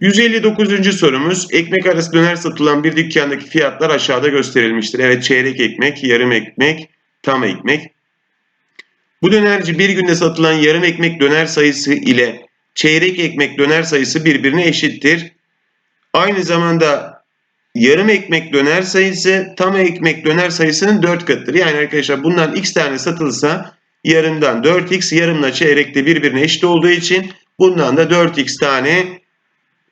159. sorumuz. Ekmek arası döner satılan bir dükkandaki fiyatlar aşağıda gösterilmiştir. Evet çeyrek ekmek, yarım ekmek, tam ekmek. Bu dönerci bir günde satılan yarım ekmek döner sayısı ile çeyrek ekmek döner sayısı birbirine eşittir. Aynı zamanda yarım ekmek döner sayısı tam ekmek döner sayısının 4 katıdır. Yani arkadaşlar bundan x tane satılsa yarımdan 4x yarımla çeyrekte birbirine eşit olduğu için bundan da 4x tane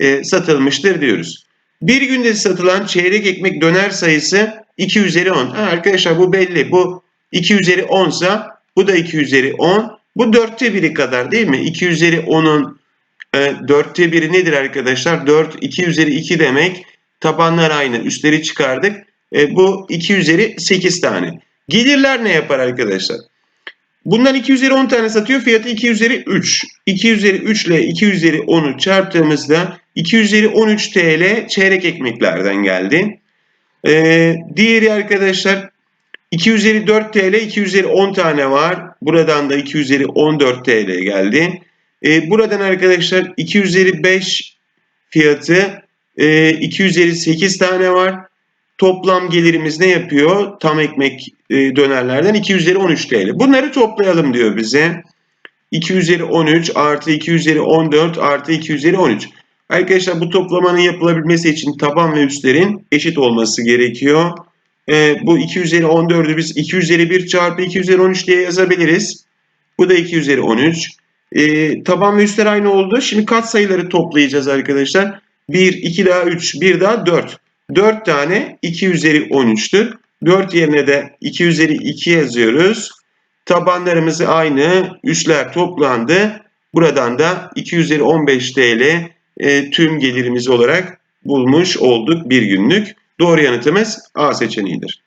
e, satılmıştır diyoruz. Bir günde satılan çeyrek ekmek döner sayısı 2 üzeri 10. Ha, arkadaşlar bu belli. Bu 2 üzeri 10 ise bu da 2 üzeri 10. Bu dörtte biri kadar değil mi? 2 üzeri 10'un e, dörtte biri nedir arkadaşlar? 4, 2 üzeri 2 demek. Tabanlar aynı. Üstleri çıkardık. E, bu 2 üzeri 8 tane. Gelirler ne yapar arkadaşlar? Bundan 2 üzeri 10 tane satıyor. Fiyatı 2 üzeri 3. 2 üzeri 3 ile 2 üzeri 10'u çarptığımızda 2 üzeri 13 TL çeyrek ekmeklerden geldi. Ee, diğeri arkadaşlar 2 üzeri 4 TL 2 üzeri 10 tane var. Buradan da 2 üzeri 14 TL geldi. Ee, buradan arkadaşlar 2 üzeri 5 fiyatı e, 2 üzeri 8 tane var. Toplam gelirimiz ne yapıyor? Tam ekmek e, dönerlerden 2 üzeri 13 TL. Bunları toplayalım diyor bize. 2 üzeri 13 artı 2 üzeri 14 artı 2 üzeri 13. Arkadaşlar bu toplamanın yapılabilmesi için taban ve üstlerin eşit olması gerekiyor. Ee, bu 2 üzeri 14'ü biz 2 üzeri 1 çarpı 2 üzeri 13 diye yazabiliriz. Bu da 2 üzeri 13. Ee, taban ve üstler aynı oldu. Şimdi kat sayıları toplayacağız arkadaşlar. 1, 2 daha 3, 1 daha 4. 4 tane 2 üzeri 13'tür. 4 yerine de 2 üzeri 2 yazıyoruz. Tabanlarımız aynı. Üstler toplandı. Buradan da 2 üzeri 15 TL e, tüm gelirimiz olarak bulmuş olduk bir günlük. Doğru yanıtımız A seçeneğidir.